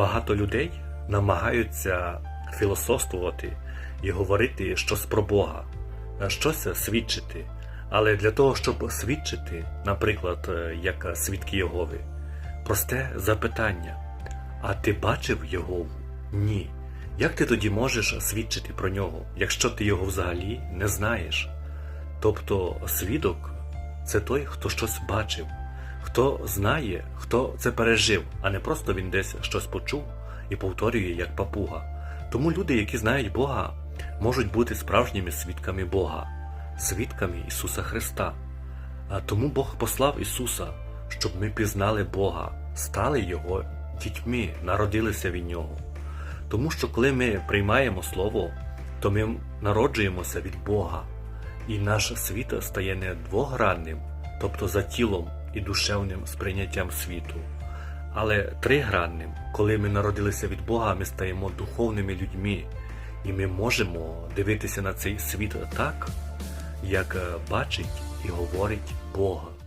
Багато людей намагаються філософствувати і говорити щось про Бога, щось свідчити. Але для того, щоб свідчити, наприклад, е, як свідки Єгови, просте запитання: а ти бачив Єгову? Ні. Як ти тоді можеш свідчити про нього, якщо ти його взагалі не знаєш? Тобто свідок це той, хто щось бачив, хто знає, хто це пережив, а не просто він десь щось почув і повторює як папуга. Тому люди, які знають Бога, можуть бути справжніми свідками Бога, свідками Ісуса Христа. А тому Бог послав Ісуса, щоб ми пізнали Бога, стали Його дітьми, народилися від Нього. Тому що коли ми приймаємо Слово, то ми народжуємося від Бога, і наш світ стає не двогранним, тобто за тілом і душевним сприйняттям світу, але тригранним, коли ми народилися від Бога, ми стаємо духовними людьми, і ми можемо дивитися на цей світ так, як е, бачить і говорить Бог.